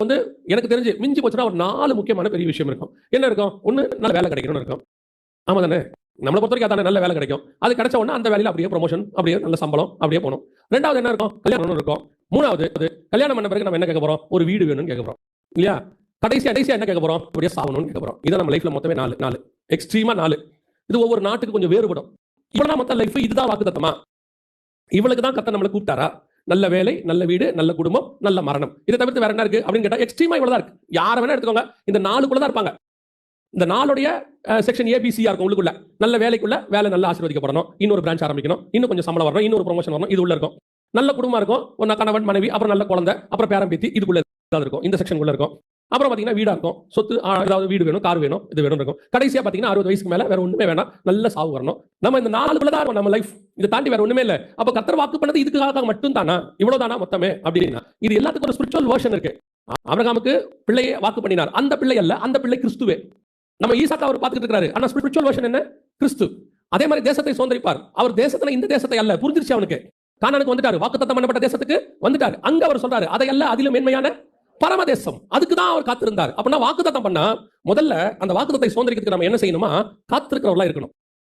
வந்து எனக்கு தெரிஞ்சு மிஞ்சி போச்சுன்னா ஒரு நாலு முக்கியமான பெரிய விஷயம் இருக்கும். என்ன இருக்கும்? ஒன்று நல்ல வேலை கிடைக்கணும்னு இருக்கும். ஆமா தானே? நம்மளை பொறுத்த வரைக்கும் நல்ல வேலை கிடைக்கும். அது கிடைச்ச உடனே அந்த வேலையில் அப்படியே ப்ரொமோஷன் அப்படியே நல்ல சம்பளம் அப்படியே போகணும். ரெண்டாவது என்ன இருக்கும்? கல்யாணம்னு இருக்கும். மூணாவது அது கல்யாணம் பண்ண பிறகு நம்ம என்ன கேட்க போறோம்? ஒரு வீடு வேணும்னு கேட்க போறோம். இல்லையா? கடைசியா கடைசியா என்ன கேட்க போறோம்? அப்படியே சாகணும்னு கேட்க போறோம். இதான் நம்ம லைஃப்ல மொத்தமே நாலு நாலு. எக்ஸ்ட்ரீமா நாலு. இது ஒவ்வொரு நாட்டுக்கு கொஞ்சம் வேறுபடும். இவ்வளவு மொத்த லைஃப் இதுதான் வாக்கு தத்தமா இவளுக்கு தான் கத்த நம்மளை கூப்பிட்டாரா? நல்ல வேலை நல்ல வீடு நல்ல குடும்பம் நல்ல மரணம். இதை தவிர்த்து வேற என்ன இருக்கு? அப்படின்னு கேட்டா எக்ஸ்ட்ரீமா இவ்வளவு தான் இருக்கு. யார வேணா எடுத்துக்கோங்க. இந்த நாலுக்குள்ள தான் இருப்பாங்க. இந்த நாளுடைய செக்ஷன் ஏபிசியா இருக்கும் உள்ளுக்குள்ள. நல்ல வேலைக்குள்ள வேலை நல்லா ஆசீர்வதிக்கப்படணும். இன்னொரு பிரான்ச் ஆரம்பிக்கணும். இன்னும் கொஞ்சம் சம்பளம் வரணும். இன்னொரு ப்ரொமோஷன் வரணும். இது உள்ள இருக்கும். நல்ல குடும்பம் இருக்கும். ஒன்னா கணவன் மனைவி அப்புறம் நல்ல குழந்தை அப்புறம் பேரம் பேத்தி இதுக்குள்ள இருக்கும். இந்த செக்ஷனுக்குள்ள இருக்கும். அப்புறம் பார்த்தீங்கன்னா வீடாக இருக்கும். சொத்து ஆ, ஏதாவது வீடு வேணும் கார் வேணும் இது வேணும் இருக்கும். கடைசியா பாத்தீங்கன்னா அறுபது வயசுக்கு மேலே வேற ஒண்ணுமே வேணாம். நல்ல சாவு வரணும். நம்ம இந்த நாலு தான் இருக்கும் நம்ம லைஃப் இதை தாண்டி வேற ஒன்றுமே இல்லை. அப்போ கத்தர் வாக்கு பண்ணது இதுக்காக மட்டும் தானா இவ்வளவு தானா மொத்தமே? அப்படின்னா இது எல்லாத்துக்கும் ஒரு ஸ்பிரிச்சுவல் வேர்ஷன் இருக்கு. அபிரகாமுக்கு பிள்ளையை வாக்கு பண்ணினார். அந்த பிள்ளை அல்ல அந்த பிள்ளை கிறிஸ்துவே. நம்ம ஈசாக்கா அவர் பார்த்துட்டு இருக்காரு ஆனால் ஸ்பிரிச்சுவல் வேர்ஷன் என்ன? கிறிஸ்து. அதே மாதிரி தேசத்தை சுதந்திரிப்பார். அவர் தேசத்துல இந்த தேசத்தை அல்ல புரிஞ்சிருச்சு அவனுக்கு. கானானுக்கு வந்துட்டாரு. வாக்குத்தத்தம் பண்ணப்பட்ட தேசத்துக்கு வந்துட்டாரு. அங்க அவர் சொல்றாரு அதை அல்ல அதிலும் மேன்மையான பரமதேசம். அதுக்கு தான் அவர் காத்திருந்தார். அப்படின்னா வாக்குத்தத்தம் பண்ணா முதல்ல அந்த வாக்குத்தத்தை சுதந்திரிக்கிறதுக்கு நம்ம என்ன செய்யணுமா? காத்திருக்கிறவர்களா இருக்கணும்.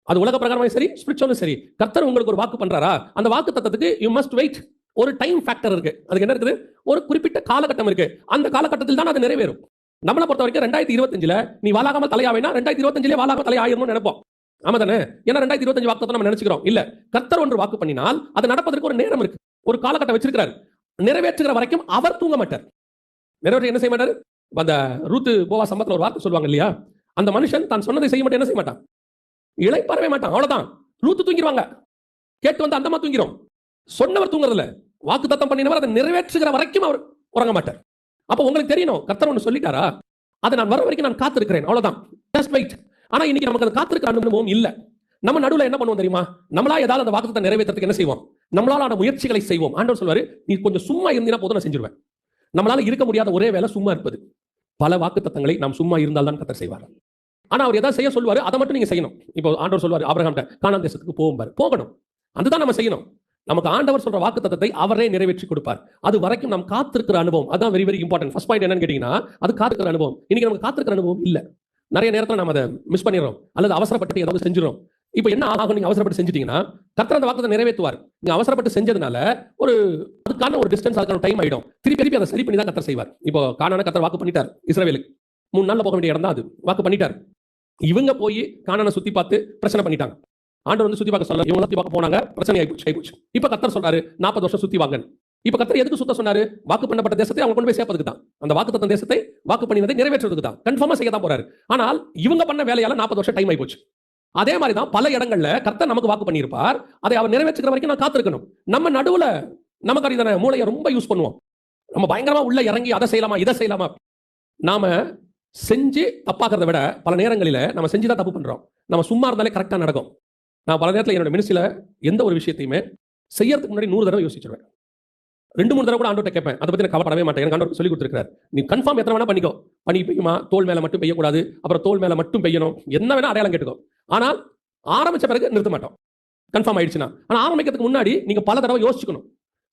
அது உலக பிரகாரமாக சரி ஸ்பிரிச்சுவலும் சரி. கர்த்தர் உங்களுக்கு ஒரு வாக்கு பண்றாரா? அந்த வாக்கு தத்தத்துக்கு யூ மஸ்ட் வெயிட் ஒரு டைம் ஃபேக்டர் இருக்கு. அதுக்கு என்ன இருக்குது? ஒரு குறிப்பிட்ட காலகட்டம் இருக்கு. அந்த காலகட்டத்தில் தான் அது நிறைவேறும். நம்மளை பொறுத்த வரைக்கும் ரெண்டாயிரத்தி இருபத்தஞ்சுல நீ வாழாமல் தலையாவேனா ரெண்டாயிரத்தி இருபத்தஞ்சிலே வாழாமல் தலையாயிரணும்னு நினைப்போம். ஆமா தானே ஏன்னா ரெண்டாயிரத்தி இருபத்தஞ்சு வாக்கு நம்ம நினைச்சுக்கிறோம். இல்ல கர்த்தர் ஒன்று வாக்கு பண்ணினால் அது நடப்பதற்கு ஒரு நேரம் இருக்கு. ஒரு காலகட்டம் வச்சிருக்கிறார். நிறைவேற்றுகிற வரைக்கும் அவர் தூங்க மாட்டார். நிறைவேற்ற என்ன செய்ய மாட்டாரு? அந்த ரூத்து போவா சம்பத்தில் ஒரு வார்த்தை சொல்லுவாங்க இல்லையா? அந்த மனுஷன் தான் சொன்னதை செய்ய மாட்டேன் என்ன செய்ய மாட்டான்? இளைப்பறவே மாட்டான் அவ்வளவுதான். ரூத்து தூங்கிடுவாங்க கேட்டு வந்து அந்தமா தூங்கிடும் சொன்னவர் தூங்குறதில்ல. வாக்கு தத்தம் பண்ணினவர் அதை நிறைவேற்றுகிற வரைக்கும் அவர் உறங்க மாட்டார். அப்போ உங்களுக்கு தெரியணும் கர்த்தர் ஒன்று சொல்லிட்டாரா? அதை நான் வர வரைக்கும் நான் காத்திருக்கிறேன் அவ்வளவுதான். ஜஸ்ட் வெயிட் ஆனா இன்னைக்கு நமக்கு அதை காத்திருக்க அனுபவம் இல்லை. நம்ம நடுவில் என்ன பண்ணுவோம் தெரியுமா? நம்மளா ஏதாவது அந்த வாக்குத்தத்தை நிறைவேற்றத்துக்கு என்ன செய்வோம்? நம்மளால முயற்சிகளை செய்வோம். ஆண்டவர் சொல்வாரு நீ கொஞ்சம் சும்மா இருந்தீங்கன்னா போதும் நான் செஞ்சிருவேன். நம்மளால இருக்க முடியாத ஒரே வேலை சும்மா இருப்பது. பல வாக்குத்தத்தங்களை நாம் சும்மா இருந்தால் தான் கத்தர் செய்வார். ஆனா அவர் எதாவது செய்ய சொல்லுவாரு அதை மட்டும் நீங்க செய்யணும். இப்போ ஆண்டவர் சொல்வாரு ஆபிரகாம்கிட்ட கானான் தேசத்துக்கு போகும்பாரு போகணும். அதுதான் நம்ம செய்யணும். நமக்கு ஆண்டவர் சொல்ற வாக்கு தத்தத்தை அவரே நிறைவேற்றி கொடுப்பார். அது வரைக்கும் நாம் காத்திருக்கிற அனுபவம் அதான் very very important first point என்னன்னு கேட்டீங்கன்னா அது காத்திருக்கிற அனுபவம். இன்னைக்கு நமக்கு காத்திருக்கிற அனுபவம் இல்லை. நிறைய நேரத்தில் நம்ம அதை மிஸ் பண்ணிடுறோம். அல்லது அவசரப்பட்டு ஏதாவது செஞ்சிடும் இப்போ என்ன ஆகும் நீங்க அவசரப்பட்டு செஞ்சிட்டீங்கன்னா கர்த்தர் அந்த வாக்குத்தை நிறைவேற்றுவார். நீங்க அவசரப்பட்டு செஞ்சதுனால ஒரு அதுக்கான ஒரு டிஸ்டன்ஸ் அதுக்கான டைம் ஆயிடும். திருப்பி திருப்பி அதை சரி பண்ணி தான் கத்தர் செய்வார். இப்போ காணான கத்தர் வாக்கு பண்ணிட்டார் இஸ்ரவேலுக்கு. மூணு நாள்ல போக வேண்டிய இடம் தான் அது. வாக்கு பண்ணிட்டார். இவங்க போய் கானானை சுத்தி பார்த்து பிரச்சனை பண்ணிட்டாங்க. ஆண்டவர் வந்து சுத்தி பார்க்க சொல்ல இவங்க சுத்தி பார்க்க போனாங்க. பிரச்சனை ஆயிப்போச்சு ஆயிப்போச்சு. இப்ப கத்தர் சொல்றாரு நாற்பது வருஷம் சுத்தி வாங்க இப்ப கத்தர் எதுக்கு சுத்த சொன்னாரு? வாக்கு பண்ணப்பட்ட தேசத்தை அவங்க கொண்டு போய் சேர்ப்பதுக்கு தான். அந்த வாக்கு தத்தம் தேசத்தை வாக்கு பண்ணினதை நிறைவேற்றுறதுக்கு தான். கன்ஃபார்மா செய்ய தான் போறாரு. ஆனால் இவங்க பண்ண வேலையால நாற்பது வருஷம் டைம் ஆயிப்போச்சு. அதே மாதிரி தான் பல இடங்கள்ல கர்த்தர் நமக்கு வாக்கு பண்ணியிருப்பார். அதை அவர் நிறைவேற்றுகிற வரைக்கும் நான் காத்திருக்கணும். நம்ம நடுவுல நமக்கு அறிதான மூளையை ரொம்ப யூஸ் பண்ணுவோம். நம்ம பயங்கரமா உள்ள இறங்கி அதை செய்யலாமா இதை செய்யலாமா? நாம செஞ்சு தப்பாக்கிறத விட பல நேரங்களில நம்ம செஞ்சு தான் தப்பு பண்றோம். நம்ம சும்மா இருந்தாலே கரெக்டா நடக்கும். நான் பல நேரத்தில் என்னோட மினிஸ்ட்ரியில எந்த ஒரு விஷயத்தையுமே செய்யறதுக்கு முன்னாடி நூறு தடவை யோசிச்சிருவேன். ரெண்டு மூணு தடவை கூட ஆண்டோட்ட கேட்பேன். அதை பத்தி நான் கவலைப்படவே மாட்டேன். எனக்கு ஆண்டவர் சொல்லி கொடுத்துருக்காரு நீ கன்ஃபார்ம் எத்தனை வேணா பண்ணிக்கோ. பண்ணி பெய்யுமா தோல் மேல மட்டும் பெய்யக்கூடாது. அப்புறம் தோல் மேல மட்டும் பெய்யணும். என்ன வேணா அடையாளம் கேட்டுக்கோ. ஆனால் ஆரம்பிச்ச பிறகு நிறுத்த மாட்டோம். கன்ஃபார்ம் ஆயிடுச்சுன்னா. ஆனால் ஆரம்பிக்கிறதுக்கு முன்னாடி நீங்கள் பல தடவை யோசிச்சுக்கணும்.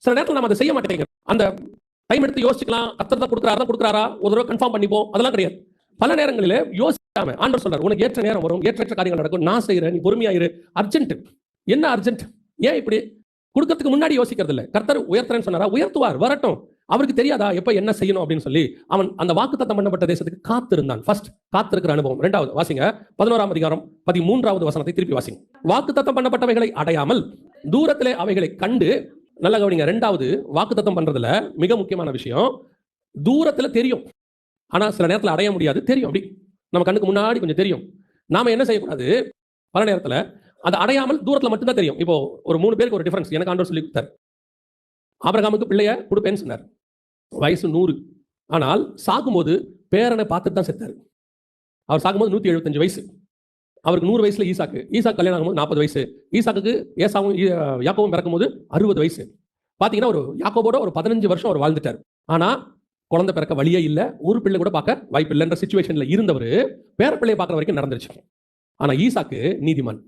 சில நேரத்தில் நம்ம அதை செய்ய மாட்டேங்க அந்த டைம் எடுத்து யோசிக்கலாம் கத்தர் தான் கொடுக்குறாரா தான் கொடுக்குறாரா? ஒரு தடவை கன்ஃபார்ம் பண்ணிப்போம். அதெல்லாம் கிடையாது. பல நேரங்களில் யோசிக்காம ஆண்டர் சொல்றாரு உனக்கு ஏற்ற நேரம் வரும். ஏற்ற காரியங்கள் நடக்கும். நான் செய்கிறேன் நீ பொறுமையாயிரு அர்ஜென்ட் என்ன அர்ஜென்ட் ஏன் இப்படி? கொடுக்கறதுக்கு முன்னாடி யோசிக்கிறது இல்லை கர்த்தர் உயர்த்துறேன்னு சொன்னாரா? உயர்த்துவார். வரட்டும். அவருக்கு தெரியாதா? எப்ப என்ன செய்யணும் அப்படின்னு சொல்லி அவன் அந்த வாக்குத்தத்தம் பண்ணப்பட்ட தேசத்துக்கு காத்திருந்தான். ஃபர்ஸ்ட் காத்திருக்கிற அனுபவம். ரெண்டாவது வாசிங்க. பதினோராம் அதிகாரம் பதிமூன்றாவது வசனத்தை திருப்பி வாசிங்க. வாக்குத்தத்தம் பண்ணப்பட்டவைகளை அடையாமல் தூரத்திலே அவைகளை கண்டு நல்ல கவனிங்க. ரெண்டாவது வாக்குத்தத்தம் பண்றதுல மிக முக்கியமான விஷயம் தூரத்துல தெரியும். ஆனா சில நேரத்துல அடைய முடியாது. தெரியும். அப்படி நம்ம கண்ணுக்கு முன்னாடி கொஞ்சம் தெரியும். நாம என்ன செய்யக்கூடாது? பல நேரத்துல அதை அடையாமல் தூரத்துல மட்டும்தான் தெரியும். இப்போ ஒரு மூணு பேருக்கு ஒரு டிஃபரன்ஸ் எனக்கு ஆண்டவர் சொல்லி கொடுத்தாரு. ஆபிரகாமுக்கு பிள்ளைய கொடுப்பேன்னு சொன்னார். வயசு நூறு. ஆனால் சாகும்போது பேரனை பார்த்துட்டு தான் செத்தார். அவர் சாகும்போது நூற்றி எழுபத்தஞ்சு வயசு. அவருக்கு நூறு வயசுல ஈசாக்கு. ஈசாக்கு கல்யாணம் ஆகும்போது நாற்பது வயசு. ஈசாக்கு ஏசாவும் யாக்கோவும் பிறக்கும்போது அறுபது வயசு. பார்த்தீங்கன்னா ஒரு யாக்கோவோட ஒரு பதினஞ்சு வருஷம் அவர் வாழ்ந்துட்டார். ஆனால் குழந்தை பிறக்க வழியே இல்லை. ஒரு பிள்ளை கூட பார்க்க வாய்ப்பு இல்லைன்ற சுச்சுவேஷனில் இருந்தவர் பேர பிள்ளையை பார்க்குற வரைக்கும் நடந்துருச்சு. ஆனால் ஈசாக்கு நீதிமான்.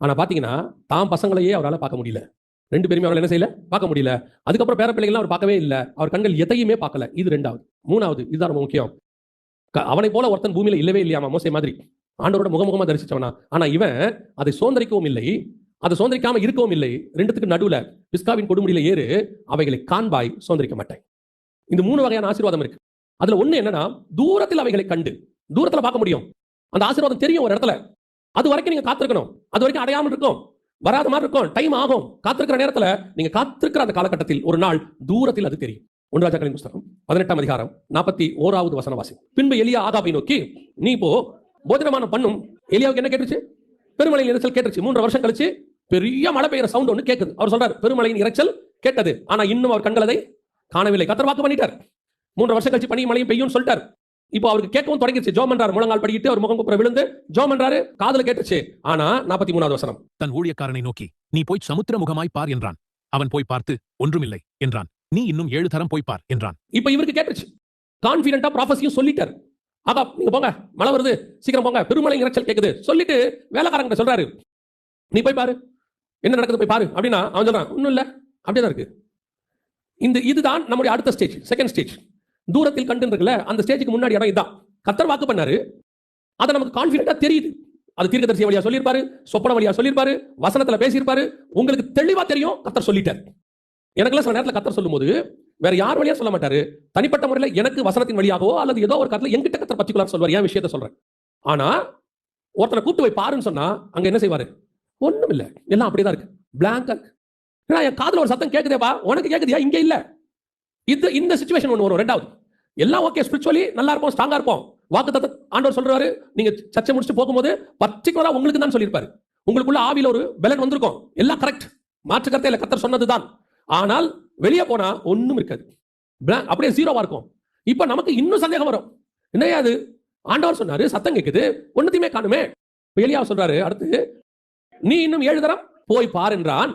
ஆனால் பார்த்தீங்கன்னா தான் பசங்களையே அவரால் பார்க்க முடியல. ரெண்டு பேருமே அவரால் என்ன செய்யல? பார்க்க முடியல. அதுக்கப்புறம் பேர பிள்ளைகள்லாம் அவர் பார்க்கவே இல்லை. அவர் கண்கள் எதையுமே பார்க்கல. இது ரெண்டாவது. மூணாவது இதுதான் ரொம்ப முக்கியம். அவனை போல ஒருத்தன் பூமியில இல்லவே இல்லையாமா மோசை மாதிரி? ஆண்டவரோட முகமுகமா தரிசிச்சவனா? ஆனா இவன் அதை சுதந்திரிக்கவும் இல்லை. அதை சுதந்திரிக்காம இருக்கவும் இல்லை. ரெண்டுத்துக்கு நடுவுல பிஸ்காவின் கொடுமுடியில ஏறு அவைகளை காண்பாய் சுதந்திரிக்க மாட்டேன் இந்த மூணு வகையான ஆசீர்வாதம் இருக்கு. அதுல ஒண்ணு என்னன்னா தூரத்தில் அவைகளை கண்டு. தூரத்துல பார்க்க முடியும். அந்த ஆசீர்வாதம் தெரியும் ஒரு இடத்துல. அது வரைக்கும் நீங்க காத்திருக்கணும். அது வரைக்கும் அடையாமல் இருக்கும் வராத மாதிரி இருக்கும். டைம் ஆகும். காத்திருக்கிற நேரத்துல நீங்க காத்திருக்கிற அந்த காலகட்டத்தில் ஒரு நாள் தூரத்தில் அது தெரியும். ஒன்றாஜாக்களின் புஸ்தகம் பதினெட்டாம் அதிகாரம் நாற்பத்தி ஓராவது வசனவாசி பின்பு எலியா ஆகாபை நோக்கி நீ போ போஜனமானம் பண்ணும். எலியாவுக்கு என்ன கேட்டுருச்சு பெருமலையின் இரைச்சல் கேட்டுருச்சு மூன்று வருஷம் கழிச்சு பெரிய மழை பெய்யுற சவுண்ட் ஒன்று கேட்குது அவர் சொல்றாரு பெருமலையின் இரைச்சல் கேட்டது. ஆனா இன்னும் அவர் கண்கள் அதை காணவில்லை. கத்தர் வாக்கு பண்ணிட்டார். மூன்று வருஷம் கழிச்சு பனி மழையும் பெய்யும் சொல்லிட்டார். இப்போ அவருக்கு கேட்கவும் தொடங்கிடுச்சு. ஜோம் பண்றாரு முழங்கால் படிக்கிட்டு அவர் முகம் குப்புற விழுந்து ஜோம் பண்றாரு காதுல கேட்டுச்சு. ஆனா நாற்பத்தி மூணாவது வசனம். தன் ஊழியக்காரனை நோக்கி நீ போய் சமுத்திர முகமாய் பார் என்றான். அவன் போய் பார்த்து ஒன்றுமில்லை என்றான். நீ இன்னும் ஏழு தரம் போய் பார் என்றான். இப்போ இவருக்கு கேட்டுச்சு. கான்பிடண்டா ப்ராஃபஸியும் சொல்லிட்டார். ஆகா நீங்க போங்க மழை வருது சீக்கிரம் போங்க பெருமழை இரைச்சல் கேக்குது. சொல்லிட்டு வேலைக்காரங்க சொல்றாரு. நீ போய் பாரு. என்ன நடக்குது போய் பாரு அப்படின்னா அவன் சொல்றான் ஒன்றும் இல்லை. அப்படியே தான் இருக்கு. இந்த இதுதான் நம்முடைய அடுத்த ஸ்டேஜ் செகண்ட் ஸ்டேஜ் தூரத்தில் கண்டு இருக்குல்ல அந்த ஸ்டேஜுக்கு முன்னாடி இடம் இதான். கத்தர் வாக்கு பண்ணாரு. அதை நமக்கு கான்பிடண்டா தெரியுது. அது தீர்க்கதரிசி வழியா சொல்லியிருப்பாரு சொப்பன வழியா சொல்லியிருப்பாரு வசனத்துல பேசியிருப்பாரு. உங்களுக்கு தெளிவா தெரியும் கத்தர் சொல்லிட்டார். எனக்குலாம் சில நேரத்தில் கத்தர் சொல்லும்போது வேற யார் வழியா சொல்ல மாட்டாரு? தனிப்பட்ட முறையில் எனக்கு வசனத்தின் வழியாகவோ அல்லது ஏதோ ஒரு கருத்துல எங்கிட்ட கத்தர் பர்டிகுலர் சொல்வார் ஏன் விஷயத்த சொல்றேன். ஆனா ஒருத்தனை கூப்பிட்டு போய் பாருன்னு சொன்னா அங்க என்ன செய்வாரு? ஒண்ணும் இல்ல எல்லாம் அப்படிதான் இருக்கு. பிளாங்கா இருக்கு. ஏன்னா, என் காதல ஒரு சத்தம் கேட்குதேப்பா உனக்கு கேட்குதியா இங்க இல்ல. இது இந்த சுச்சுவேஷன் ஒன்று வரும். ரெண்டாவது எல்லாம் ஓகே ஸ்பிரிச்சுவலி நல்லா இருப்போம் ஸ்ட்ராங்கா இருப்போம். வாக்கு தத்த ஆண்டவர் சொல்றாரு நீங்க சர்ச்சை முடிச்சுட்டு போகும்போது பர்டிகுலரா உங்களுக்கு தான் சொல்லியிருப்பாரு. உங்களுக்குள்ள ஆவியில் ஒரு பெலன் வந்திருக்கும். எல்லாம் கரெக்ட் மாற்று கருத்தை இல்ல கத்தர் சொன்னதுதான். ஆனால் வெளியே போனா ஒண்ணும் இருக்காது. அப்படியே ஜீரோவா இருக்கும். இப்ப நமக்கு இன்னும் சந்தேகம் வரும். என்னையா அது ஆண்டவர் சொன்னாரு சத்தம் கேக்குது ஒன்னத்தையுமே காணுமே. இப்ப எலியா சொல்றாரு அடுத்து நீ இன்னும் ஏழு தரம் போய் பார் என்றான்.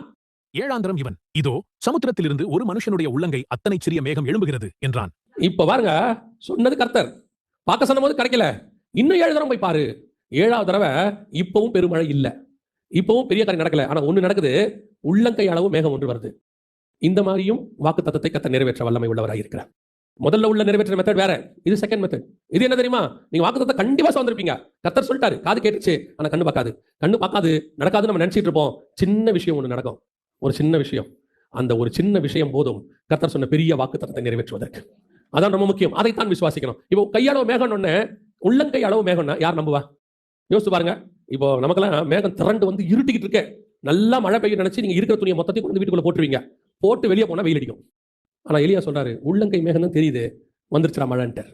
ஏழாந்தரம் இவன் இதோ சமுத்திரத்திலிருந்து ஒரு மனுஷனுடைய உள்ளங்கை அத்தனை சிறிய மேகம் எழும்புகிறது என்றான். இப்ப பாருங்க சொன்னது கர்த்தர். பார்க்க சொன்னபோது கிடைக்கல. இன்னும் ஏழு தடவை போய் பாரு. ஏழாவது தடவை இப்பவும் பெருமழை இல்லை. இப்பவும் பெரிய காரியம் நடக்கல. ஆனா ஒண்ணு நடக்குது. உள்ளங்கை அளவு மேகம் ஒன்று வருது. இந்த மாதிரியும் வாக்கு தத்தத்தை கத்த நிறைவேற்ற வல்லமை உள்ளவராக இருக்கிறார். முதல்ல உள்ள நிறைவேற்ற மெத்தட் வேற. இது செகண்ட் மெத்தட் இது என்ன தெரியுமா? நீங்க வாக்கு தத்தத்தை கண்டிப்பா சுதந்திருப்பீங்க கத்தர் சொல்லிட்டாரு. காது கேட்டுச்சு. ஆனா கண்ணு பார்க்காது. கண்ணு பார்க்காது. நடக்காதுன்னு நம்ம நினைச்சிட்டு இருப்போம். சின்ன விஷயம் ஒன்று நடக்கும். ஒரு சின்ன விஷயம். அந்த ஒரு சின்ன விஷயம் போதும் கர்த்தர் சொன்ன பெரிய வாக்கு தத்தத்தை நிறைவேற்றுவதற்கு. அதான் ரொம்ப முக்கியம். அதைத்தான் விசுவாசிக்கணும். இப்போ கையளவு மேகம் ஒண்ணு உள்ளங்கை அளவு மேகம்னா யார் நம்புவா? யோசிச்சு பாருங்க. இப்போ நமக்கெல்லாம் மேகம் திரண்டு வந்து இருட்டிக்கிட்டு இருக்கேன் நல்லா மழை பெய்யும் நினைச்சு நீங்க இருக்கிற துணியை மொத்தத்தையும் கொண்டு வீட்டுக்குள்ள போட்டுருவீங்க. போட்டு வெளியே போனா வெயில் அடிக்கும். ஆனா எலியா சொல்றாரு உள்ளங்கை மேகம் தான் தெரியுது. வந்துருச்சுடா மழைன்ட்டு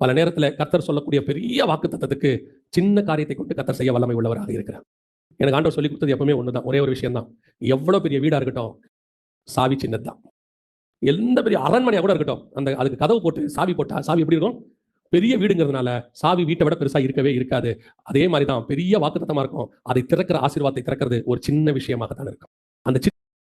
பல நேரத்துல கத்தர் சொல்லக்கூடிய பெரிய வாக்கு தத்தத்துக்கு சின்ன காரியத்தை கொண்டு கத்தர் செய்ய வல்லமை உள்ளவராக இருக்கிறார். எனக்கு ஆண்டவர் சொல்லி கொடுத்தது எப்பவுமே ஒண்ணுதான். ஒரே ஒரு விஷயம் தான் எவ்வளவு பெரிய வீடா இருக்கட்டும் சாவி சின்னதுதான். எந்த பெரிய அரண்மனையா கூட இருக்கட்டும். அந்த அதுக்கு கதவு போட்டு சாவி போட்டா சாவி எப்படி இருக்கும்? பெரிய வீடுங்கிறதுனால சாவி வீட்டை விட பெருசா இருக்கவே இருக்காது. அதே மாதிரி தான் பெரிய வாக்குத்தத்தமா இருக்கும். அதை திறக்கிற ஆசீர்வாதத்தை திறக்கிறது ஒரு சின்ன விஷயமாக தான் இருக்கும். அந்த